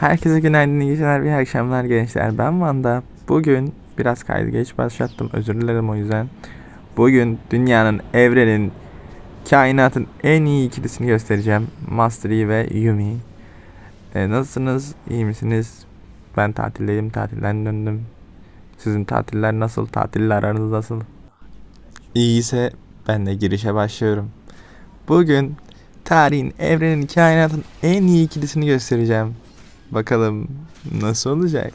Herkese günaydın, iyi geceler, iyi akşamlar gençler. Ben Vanda. Bugün biraz kaydı geç başlattım. Özür dilerim o yüzden. Bugün dünyanın, evrenin, kainatın en iyi ikilisini göstereceğim. Master Yi ve Yumi. E, nasılsınız? İyi misiniz? Ben tatildeyim. Tatilden döndüm. Sizin tatiller nasıl? Tatiller aranız nasıl? İyiyse ben de girişe başlıyorum. Bugün tarihin, evrenin, kainatın en iyi ikilisini göstereceğim. Bakalım nasıl olacak?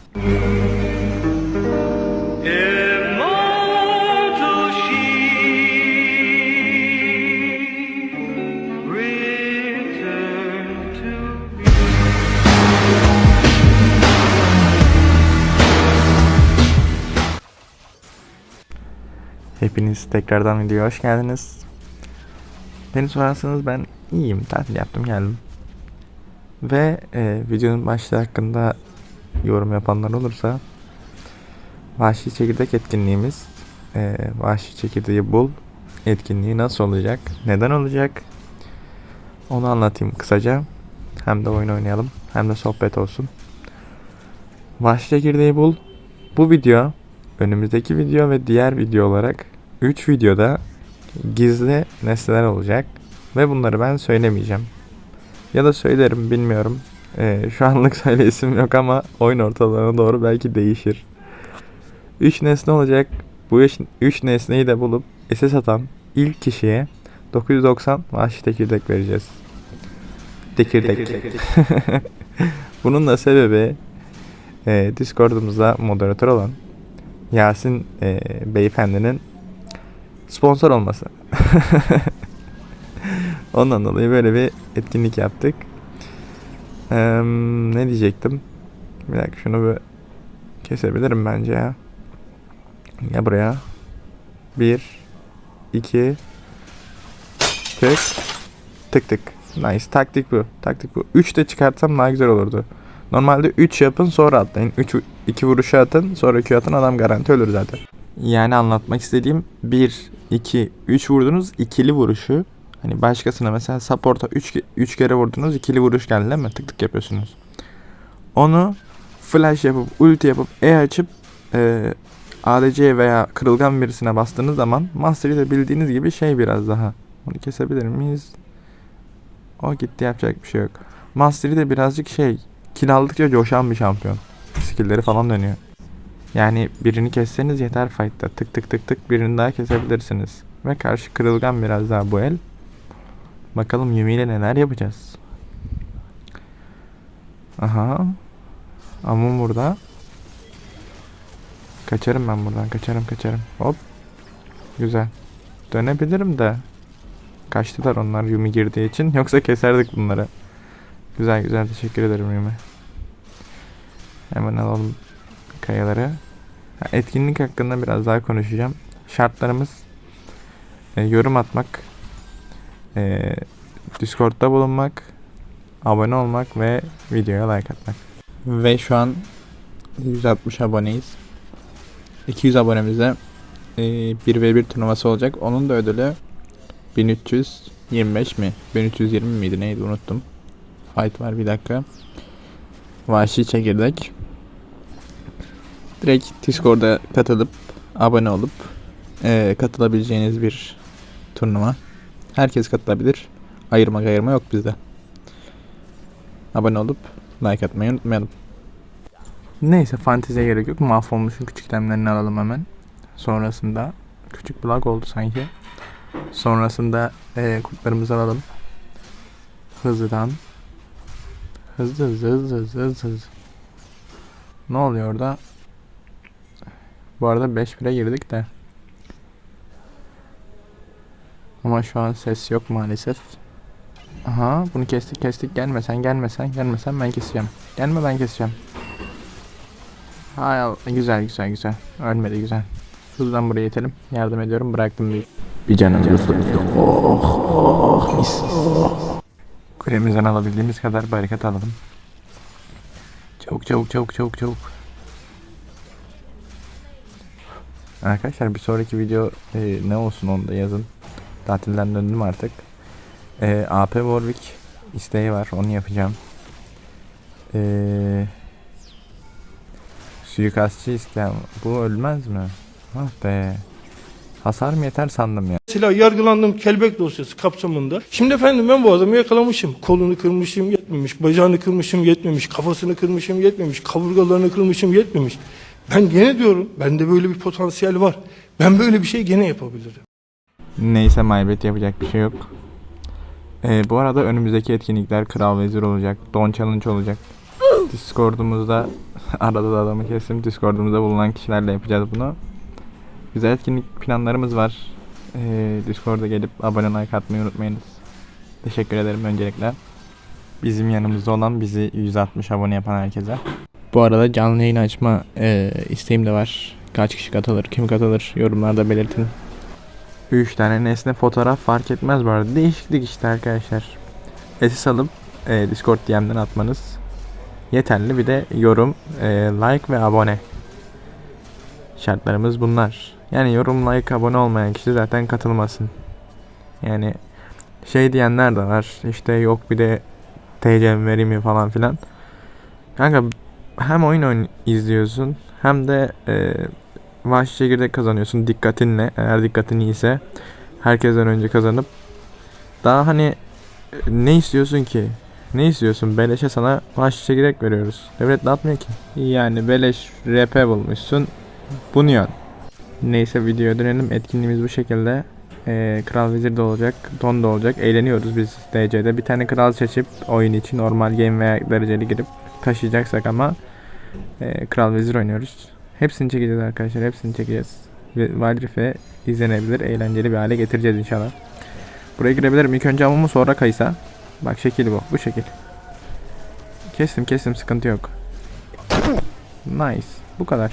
Hepiniz tekrardan videoya hoş geldiniz. Beni sorarsanız ben iyiyim. Tatil yaptım geldim. Ve e, videonun başlığı hakkında yorum yapanlar olursa Vahşi Çekirdek etkinliğimiz e, Vahşi Çekirdeği Bul etkinliği nasıl olacak? Neden olacak? Onu anlatayım kısaca. Hem de oyun oynayalım hem de sohbet olsun. Vahşi Çekirdeği Bul bu video önümüzdeki video ve diğer video olarak 3 videoda gizli nesneler olacak ve bunları ben söylemeyeceğim. Ya da söylerim bilmiyorum. Ee, şu anlık söyleyesim yok ama oyun ortalarına doğru belki değişir. 3 nesne olacak. Bu 3 nesneyi de bulup SS atan ilk kişiye 990 vahşi tekirdek vereceğiz. Tekirdek. Bunun da sebebi e, Discord'umuzda moderatör olan Yasin e, beyefendinin sponsor olması. Ondan dolayı böyle bir etkinlik yaptık. Eee, ne diyecektim? Bir dakika şunu bir kesebilirim bence ya. Ya buraya. Bir, iki, tık, tık tık. Nice. Taktik bu. Taktik bu. Üç de çıkartsam daha güzel olurdu. Normalde 3 yapın sonra atlayın. 3 2 vuruşa atın sonra Q atın adam garanti ölür zaten. Yani anlatmak istediğim 1 2 3 vurdunuz ikili vuruşu. Hani başkasına mesela support'a 3 3 kere vurdunuz ikili vuruş geldi değil mi? Tık tık yapıyorsunuz. Onu flash yapıp ulti yapıp E açıp e, ADC veya kırılgan birisine bastığınız zaman Mastery de bildiğiniz gibi şey biraz daha. Onu kesebilir miyiz? O gitti yapacak bir şey yok. Mastery de birazcık şey kill aldıkça coşan bir şampiyon. Skill'leri falan dönüyor. Yani birini kesseniz yeter fight'ta. Tık tık tık tık birini daha kesebilirsiniz. Ve karşı kırılgan biraz daha bu el. Bakalım Yumi ile neler yapacağız. Aha. Amun burada. Kaçarım ben buradan. Kaçarım kaçarım. Hop. Güzel. Dönebilirim de. Kaçtılar onlar Yumi girdiği için. Yoksa keserdik bunları. Güzel güzel teşekkür ederim Yumi. Hemen alalım kayaları. Etkinlik hakkında biraz daha konuşacağım. Şartlarımız e, yorum atmak, e, Discord'da bulunmak, abone olmak ve videoya like atmak. Ve şu an 160 aboneyiz. 200 abonemizde e, 1v1 turnuvası olacak. Onun da ödülü 1325 mi? 1320 miydi neydi unuttum. Fight var bir dakika. Vahşi çekirdek. Direkt Discord'a katılıp abone olup eee, katılabileceğiniz bir turnuva. Herkes katılabilir. Ayırma ayırma yok bizde. Abone olup like atmayı unutmayalım. Neyse fanteziye gerek yok. Mahvolmuşun küçük itemlerini alalım hemen. Sonrasında küçük bug oldu sanki. Sonrasında eee kurtlarımızı alalım. Hızlıdan. Hızlı hızlı hızlı hızlı hızlı hızlı. Ne oluyor orada? Bu arada 5-1'e girdik de. Ama şu an ses yok maalesef. Aha bunu kestik kestik gelmesen gelmesen gelmesen ben keseceğim. Gelme ben keseceğim. Hay güzel güzel güzel. Ölmedi güzel. Hızdan buraya itelim. Yardım ediyorum bıraktım bir. Bir canım Oh oh mis. Kulemizden alabildiğimiz kadar barikat alalım. Çabuk çabuk çabuk çabuk çabuk. Arkadaşlar bir sonraki video e, ne olsun onu da yazın. Tatilden döndüm artık. E, AP Warwick isteği var onu yapacağım. E, Suikastçı isteyen bu ölmez mi? Ah be. Hasar mı yeter sandım ya. Mesela yargılandığım kelbek dosyası kapsamında. Şimdi efendim ben bu adamı yakalamışım. Kolunu kırmışım yetmemiş. Bacağını kırmışım yetmemiş. Kafasını kırmışım yetmemiş. Kaburgalarını kırmışım yetmemiş. Ben gene diyorum bende böyle bir potansiyel var. Ben böyle bir şey gene yapabilirim. Neyse maybet yapacak bir şey yok. Ee, bu arada önümüzdeki etkinlikler Kral Vezir olacak. Don Challenge olacak. Discord'umuzda arada da adamı kestim. Discord'umuzda bulunan kişilerle yapacağız bunu. Güzel etkinlik planlarımız var. Ee, Discord'a gelip abone like atmayı unutmayınız. Teşekkür ederim öncelikle. Bizim yanımızda olan bizi 160 abone yapan herkese. Bu arada canlı yayın açma e, isteğim de var. Kaç kişi katılır, kim katılır yorumlarda belirtin. 3 tane nesne fotoğraf fark etmez bu arada. Değişiklik işte arkadaşlar. SS alıp e, Discord DM'den atmanız yeterli. Bir de yorum, e, like ve abone. Şartlarımız bunlar. Yani yorum, like, abone olmayan kişi zaten katılmasın. Yani şey diyenler de var. İşte yok bir de TC'm vereyim mi falan filan. Kanka hem oyun oyun izliyorsun hem de e, vahşi çekirdek kazanıyorsun dikkatinle. Eğer dikkatin iyiyse herkesten önce kazanıp daha hani e, ne istiyorsun ki? Ne istiyorsun? Beleşe sana vahşi çekirdek veriyoruz. Devlet dağıtmıyor ki. Yani beleş RP bulmuşsun. Bunu yan. Neyse videoya dönelim. Etkinliğimiz bu şekilde. Ee, kral vezir de olacak. Don da olacak. Eğleniyoruz biz DC'de. Bir tane kral seçip oyun için normal game veya dereceli girip taşıyacaksak ama e, kral vezir oynuyoruz. Hepsini çekeceğiz arkadaşlar. Hepsini çekeceğiz. Ve Wildrift'e izlenebilir, eğlenceli bir hale getireceğiz inşallah. Buraya girebilirim. İlk önce amumu sonra kaysa. Bak şekil bu. Bu şekil. Kestim kestim sıkıntı yok. Nice. Bu kadar.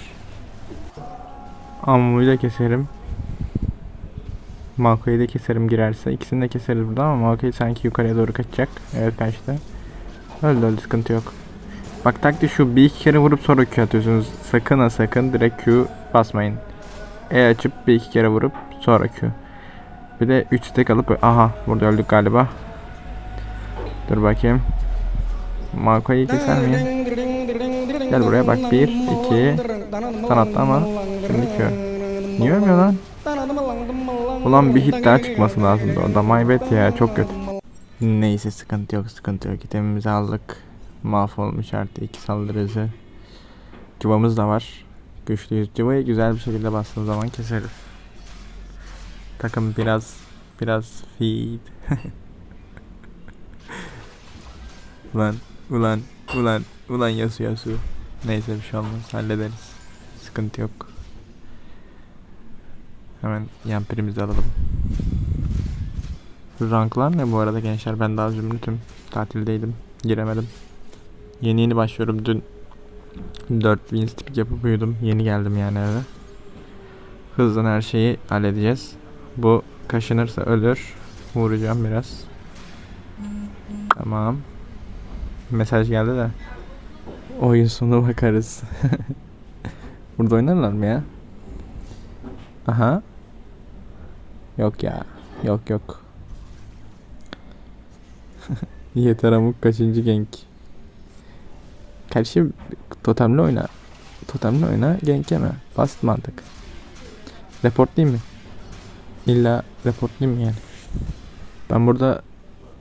Amumuyu da keserim. Malko'yu da keserim girerse. İkisini de keseriz burada ama Malko'yu sanki yukarıya doğru kaçacak. Evet kaçtı. Öldü öldü sıkıntı yok. Bak taktik şu bir iki kere vurup sonra Q atıyorsunuz. Sakın ha sakın direkt Q basmayın. E açıp bir iki kere vurup sonra Q. Bir de 3 stack alıp aha burada öldük galiba. Dur bakayım. Malko'yu keser miyim? Gel buraya bak 1 2 Sana attı ama şimdi Q. Niye ölmüyor lan? Ulan bir hit daha çıkması lazımdı. O da maybet ya çok kötü. Neyse sıkıntı yok sıkıntı yok. İtemimizi aldık. Mahvolmuş artı iki saldırı hızı. Cıvamız da var. Güçlüyüz. Cıvayı güzel bir şekilde bastığım zaman keseriz. Takım biraz biraz feed. ulan ulan ulan ulan yasu yasu. Neyse bir şey olmaz hallederiz. Sıkıntı yok. Hemen yan pirimizi alalım. Ranklar ne bu arada gençler? Ben daha zümrütüm. Tatildeydim. Giremedim. Yeni yeni başlıyorum. Dün 4 win streak yapıp uyudum. Yeni geldim yani eve. Hızlı her şeyi halledeceğiz. Bu kaşınırsa ölür. Vuracağım biraz. Tamam. Mesaj geldi de. Oyun sonu bakarız. Burada oynarlar mı ya? Aha. Yok ya. Yok yok. Yeter amuk kaçıncı genk. Karşı totemli oyna. Totemli oyna yeme. Basit mantık. Reportlayayım mı? İlla reportlayayım mı yani? Ben burada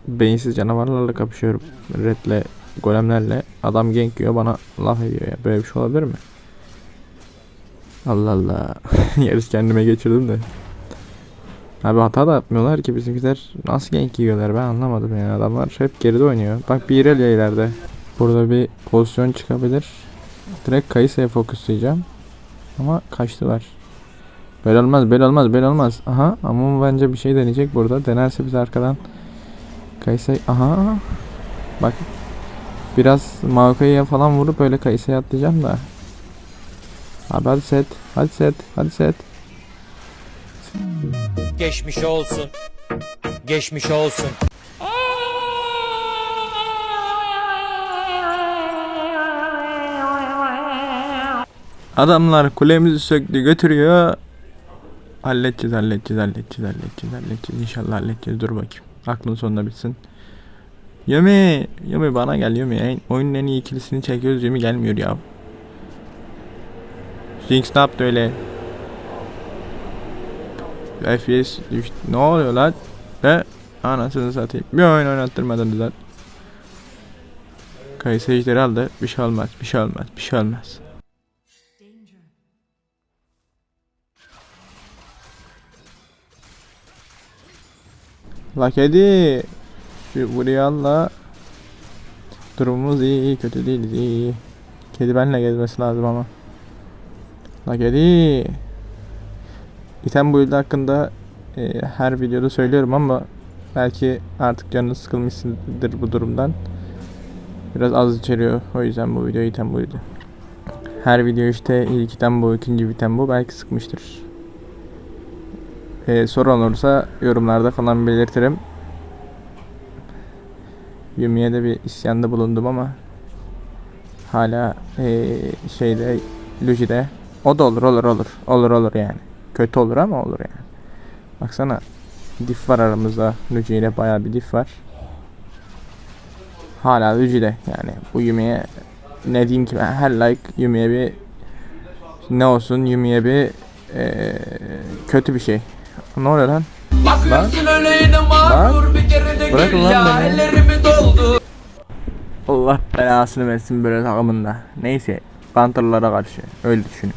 beyinsiz canavarlarla kapışıyorum. Red'le, golemlerle. Adam gank yiyor bana laf ediyor ya. Böyle bir şey olabilir mi? Allah Allah. Yarış kendime geçirdim de. Abi hata da yapmıyorlar ki bizimkiler nasıl gank yiyorlar ben anlamadım yani adamlar hep geride oynuyor. Bak bir ileride. Burada bir pozisyon çıkabilir. Direkt Kayısa'ya fokuslayacağım. Ama kaçtılar. Böyle olmaz, böyle olmaz, böyle olmaz. Aha ama bence bir şey deneyecek burada. Denerse biz arkadan Kayısa aha. Bak. Biraz Maokai'ye falan vurup öyle Kayısa'ya atlayacağım da. Abi hadi set. Hadi set. Hadi set. Geçmiş olsun. Geçmiş olsun. Adamlar kulemizi söktü götürüyor. Halledeceğiz, halledeceğiz, halledeceğiz, halledeceğiz, halledeceğiz. İnşallah halledeceğiz. Dur bakayım. Aklın sonunda bitsin. Yumi, Yumi bana gel Yumi. Oyunun en iyi ikilisini çekiyoruz Yumi gelmiyor ya. Jinx ne yaptı öyle? FPS düştü. Ne oluyor lan? Ve anasını satayım. Bir oyun oynattırmadınız lan. Kayısı ejderi aldı. Bir şey olmaz. Bir şey olmaz. Bir şey olmaz. La kedi. Şu buraya al la. Durumumuz iyi, kötü değiliz iyi. Kedi benimle gezmesi lazım ama. La kedi. İtem build hakkında e, her videoda söylüyorum ama belki artık canınız sıkılmışsındır bu durumdan. Biraz az içeriyor. O yüzden bu video item build'i. Her video işte ilk item bu, ikinci item bu. Belki sıkmıştır. E, sorun olursa yorumlarda falan belirtirim. Yumi'ye de bir isyanda bulundum ama hala eee şeyde Luji'de o da olur olur olur. Olur olur yani. Kötü olur ama olur yani. Baksana dif var aramızda. Luji ile bayağı bir dif var. Hala Luji'de yani. Bu Yumi'ye ne diyeyim ki? Ben her like Yumi'ye bir ne olsun Yumi'ye bir eee, kötü bir şey ne oluyor lan Bakıyorsun öyleydi mağrur bir kere de Bırakın gül lan ya beni. ellerimi doldu Allah belasını versin böyle takımında. Neyse Panther'lara karşı öyle düşünün.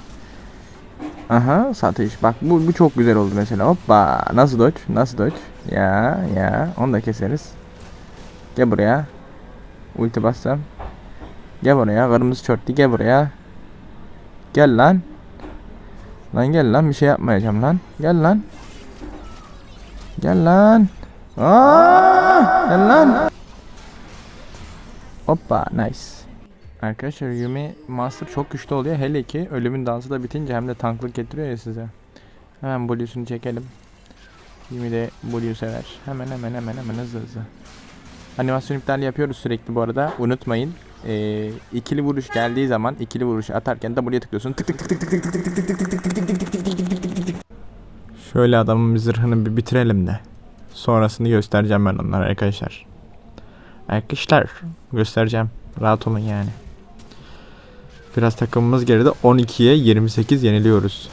Aha satış. Bak bu, bu çok güzel oldu mesela. Hoppa. Nasıl dodge? Nasıl dodge? Ya ya. Onu da keseriz. Gel buraya. Ulti bassam. Gel buraya. Kırmızı çörtlü gel buraya. Gel lan. Lan gel lan bir şey yapmayacağım lan. Gel lan. Gel lan. Aa, gel lan. Hoppa nice. Arkadaşlar Yumi Master çok güçlü oluyor. Hele ki ölümün dansı da bitince hem de tanklık getiriyor ya size. Hemen Blue'sunu çekelim. Yumi de Blue sever. Hemen hemen hemen hemen hızlı hızlı. Animasyon iptali yapıyoruz sürekli bu arada. Unutmayın. Ee, ikili vuruş geldiği zaman ikili vuruş atarken W'ye tıklıyorsun. Tık tık tık tık tık tık tık tık tık tık tık tık tık tık tık tık tık tık tık. Şöyle adamın zırhını bir bitirelim de. Sonrasını göstereceğim ben onlara arkadaşlar. Arkadaşlar göstereceğim. Rahat olun yani. Biraz takımımız geride 12'ye 28 yeniliyoruz.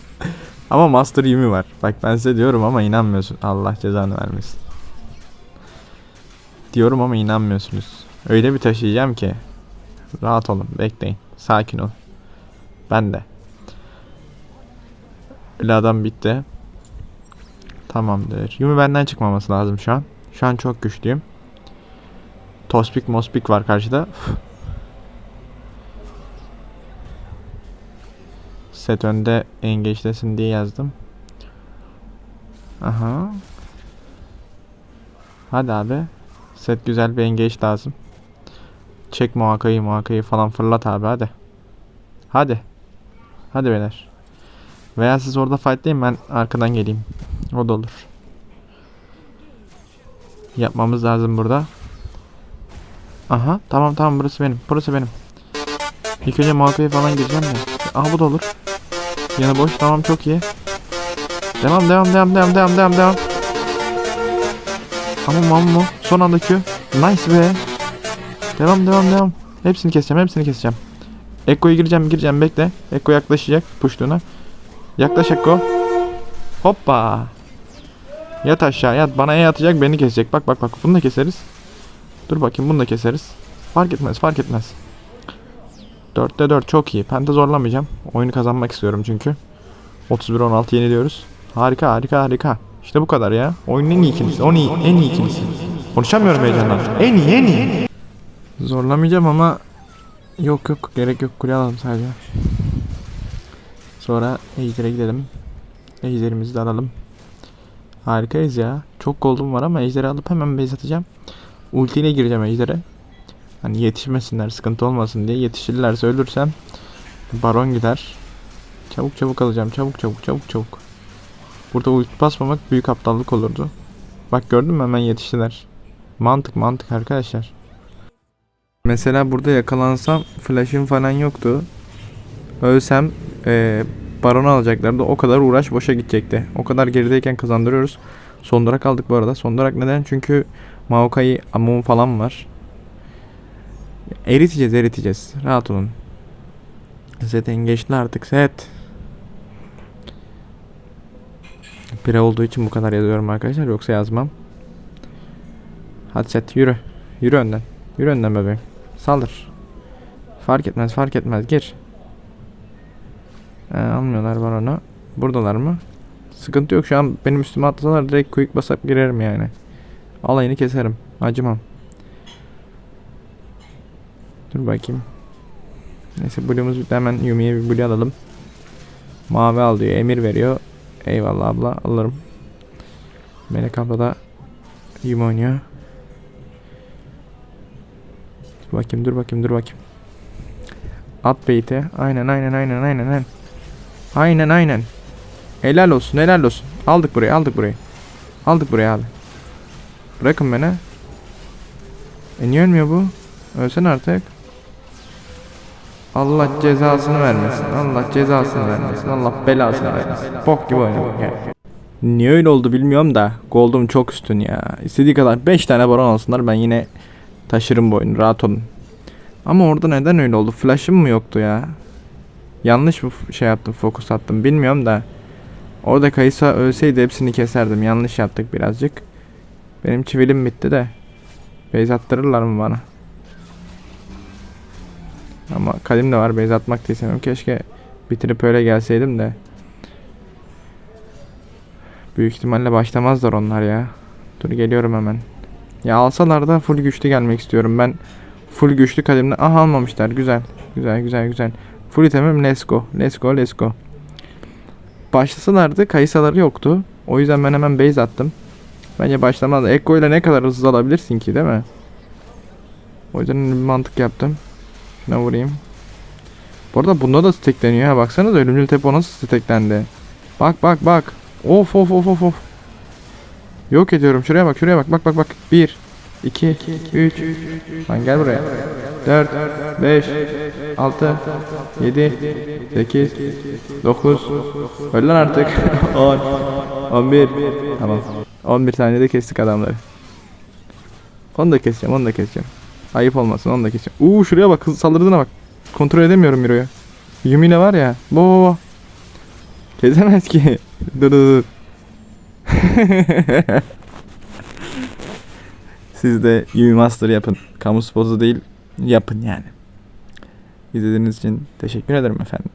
ama Master 20 var. Bak ben size diyorum ama inanmıyorsun. Allah cezanı vermesin. Diyorum ama inanmıyorsunuz. Öyle bir taşıyacağım ki. Rahat olun, bekleyin. Sakin olun. Ben de. Öyle adam bitti. Tamamdır. Yumi benden çıkmaması lazım şu an. Şu an çok güçlüyüm. Tospik Mospik var karşıda. Set önde engage'desin diye yazdım. Aha. Hadi abi. Set güzel bir engage lazım. Çek muhakkayı muhakkayı falan fırlat abi hadi. Hadi. Hadi beyler. Veya siz orada fightlayın ben arkadan geleyim. O da olur. Yapmamız lazım burada. Aha tamam tamam burası benim. Burası benim. İlk önce muhakkaya falan gireceğim de. Aha bu da olur. Yanı boş tamam çok iyi. Devam devam devam devam devam devam devam. Ama mammo son anda. Nice be. Devam devam devam. Hepsini keseceğim hepsini keseceğim. Ekko'ya gireceğim gireceğim bekle. Ekko yaklaşacak puştuğuna. Yaklaş Ekko. Hoppa. Yat aşağı yat. Bana E atacak beni kesecek. Bak bak bak bunu da keseriz. Dur bakayım bunu da keseriz. Fark etmez fark etmez. 4'te 4 çok iyi. Penta zorlamayacağım. Oyunu kazanmak istiyorum çünkü. 31-16 yeniliyoruz. Harika harika harika. İşte bu kadar ya. Oyunun en iyi ikilisi. En iyi, en iyi ikilisi. Konuşamıyorum heyecandan. En iyi en iyi. Zorlamayacağım ama yok yok gerek yok kule alalım sadece. Sonra Ejder'e gidelim. Ejder'imizi de alalım. Harikayız ya. Çok gold'um var ama Ejder'i alıp hemen base atacağım. Ultiyle gireceğim Ejder'e. Hani yetişmesinler sıkıntı olmasın diye. Yetişirlerse ölürsem Baron gider. Çabuk çabuk alacağım. Çabuk çabuk çabuk çabuk. Burada ulti basmamak büyük aptallık olurdu. Bak gördün mü hemen yetiştiler. Mantık mantık arkadaşlar. Mesela burada yakalansam flash'ım falan yoktu. Ölsem eee Baron'u alacaklardı. O kadar uğraş boşa gidecekti. O kadar gerideyken kazandırıyoruz. Son durak aldık bu arada. Son durak neden? Çünkü Maokai, Amon falan var. Eriteceğiz eriteceğiz. Rahat olun. Zed engeçli artık Zed. Pire olduğu için bu kadar yazıyorum arkadaşlar yoksa yazmam. Hadi Zed yürü. Yürü önden. Yürü önden bebeğim. Saldır. Fark etmez fark etmez gir. Ee, almıyorlar var onu. Buradalar mı? Sıkıntı yok şu an benim üstüme atlasalar direkt quick basıp girerim yani. Alayını keserim. Acımam. Dur bakayım. Neyse blue'umuz bitti hemen Yumi'ye bir blue alalım. Mavi al diyor emir veriyor. Eyvallah abla alırım. Melek abla da Yumi oynuyor. Dur bakayım dur bakayım dur bakayım. At beyti. Aynen aynen aynen aynen aynen. Aynen aynen. Helal olsun helal olsun. Aldık burayı aldık burayı. Aldık burayı abi. Bırakın beni. E niye ölmüyor bu? Ölsen artık. Allah cezasını vermesin. Allah cezasını vermesin. Allah belasını vermesin. Bok gibi oynadım yani. Niye öyle oldu bilmiyorum da Gold'um çok üstün ya. İstediği kadar 5 tane baron alsınlar ben yine taşırım bu oyunu rahat olun. Ama orada neden öyle oldu? Flash'ım mı yoktu ya? Yanlış mı şey yaptım, fokus attım bilmiyorum da. Orada Kaysa ölseydi hepsini keserdim. Yanlış yaptık birazcık. Benim çivilim bitti de. Base attırırlar mı bana? Ama kalim de var. Base atmak da istemiyorum. Keşke bitirip öyle gelseydim de. Büyük ihtimalle başlamazlar onlar ya. Dur geliyorum hemen. Ya alsalar da full güçlü gelmek istiyorum. Ben full güçlü kalimle... Aha almamışlar. Güzel. Güzel güzel güzel. Full itemim go let's go. Başlasalardı kayısaları yoktu. O yüzden ben hemen base attım. Bence başlamaz. Ekko ile ne kadar hızlı alabilirsin ki değil mi? O yüzden bir mantık yaptım. Şuna vurayım. Bu arada bunda da stackleniyor ha. Baksanıza ölümcül tepo nasıl stacklendi. Bak bak bak. Of of of of of. Yok ediyorum. Şuraya bak şuraya bak. Bak bak bak. 1 2 3 Lan gel buraya. 4 5 6 7 8 9 Öl lan artık. 10 11 Tamam. 11 saniyede kestik adamları. Onu da keseceğim, onu da keseceğim. Ayıp olmasın, onu da keseceğim. Uuu şuraya bak, saldırdığına bak. Kontrol edemiyorum Miro'yu. Yumi'yle var ya. Bo bo bo. Kesemez ki. dur dur dur. Siz de Yumi Master yapın. Kamu spotu değil, yapın yani. İzlediğiniz için teşekkür ederim efendim.